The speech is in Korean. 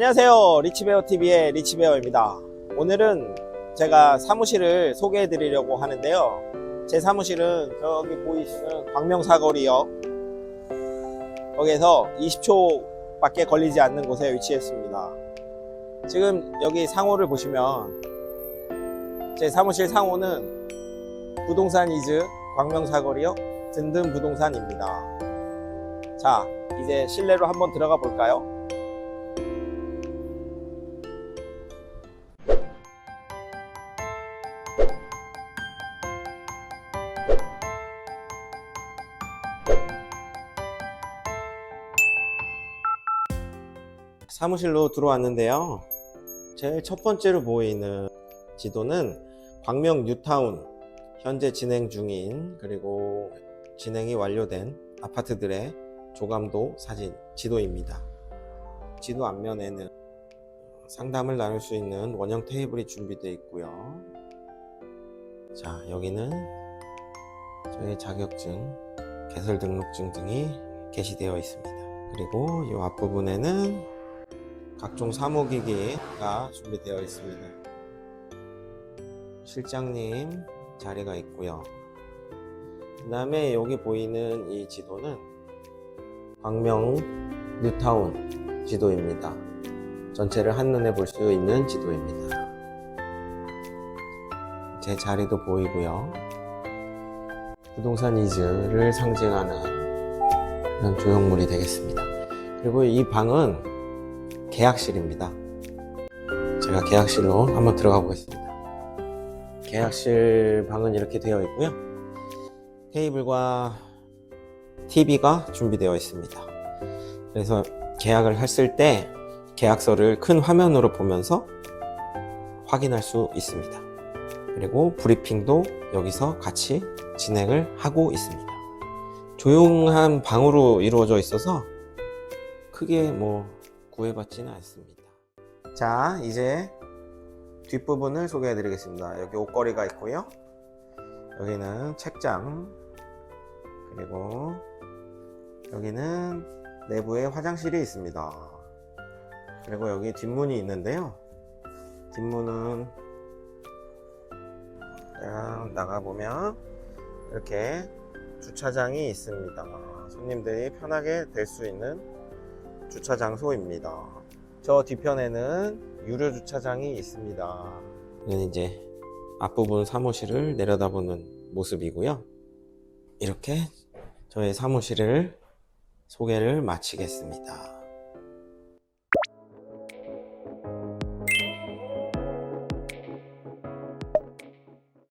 안녕하세요. 리치베어 TV의 리치베어입니다. 오늘은 제가 사무실을 소개해 드리려고 하는데요. 제 사무실은 저기 보이시는 광명사거리역 거기에서 20초 밖에 걸리지 않는 곳에 위치했습니다. 지금 여기 상호를 보시면 제 사무실 상호는 부동산 이즈 광명사거리역 든든 부동산입니다. 자, 이제 실내로 한번 들어가 볼까요? 사무실로 들어왔는데요. 제일 첫 번째로 보이는 지도는 광명 뉴타운 현재 진행 중인 그리고 진행이 완료된 아파트들의 조감도 사진 지도입니다. 지도 앞면에는 상담을 나눌 수 있는 원형 테이블이 준비되어 있고요. 자, 여기는 저의 자격증, 개설 등록증 등이 게시되어 있습니다. 그리고 이 앞부분에는 각종 사무기기가 준비되어 있습니다. 실장님 자리가 있고요. 그 다음에 여기 보이는 이 지도는 광명 뉴타운 지도입니다. 전체를 한눈에 볼 수 있는 지도입니다. 제 자리도 보이고요. 부동산 이즈를 상징하는 그런 조형물이 되겠습니다. 그리고 이 방은 계약실입니다. 제가 계약실로 한번 들어가 보겠습니다. 계약실 방은 이렇게 되어 있고요. 테이블과 TV가 준비되어 있습니다. 그래서 계약을 했을 때 계약서를 큰 화면으로 보면서 확인할 수 있습니다. 그리고 브리핑도 여기서 같이 진행을 하고 있습니다. 조용한 방으로 이루어져 있어서 크게 뭐 구애받지는 않습니다. 자, 이제 뒷부분을 소개해 드리겠습니다. 여기 옷걸이가 있고요. 여기는 책장, 그리고 여기는 내부에 화장실이 있습니다. 그리고 여기 뒷문이 있는데요. 뒷문은 나가보면 이렇게 주차장이 있습니다. 손님들이 편하게 될 수 있는 주차 장소입니다. 저 뒤편에는 유료 주차장이 있습니다. 이는 이제 앞부분 사무실을 내려다보는 모습이고요. 이렇게 저의 사무실을 소개를 마치겠습니다.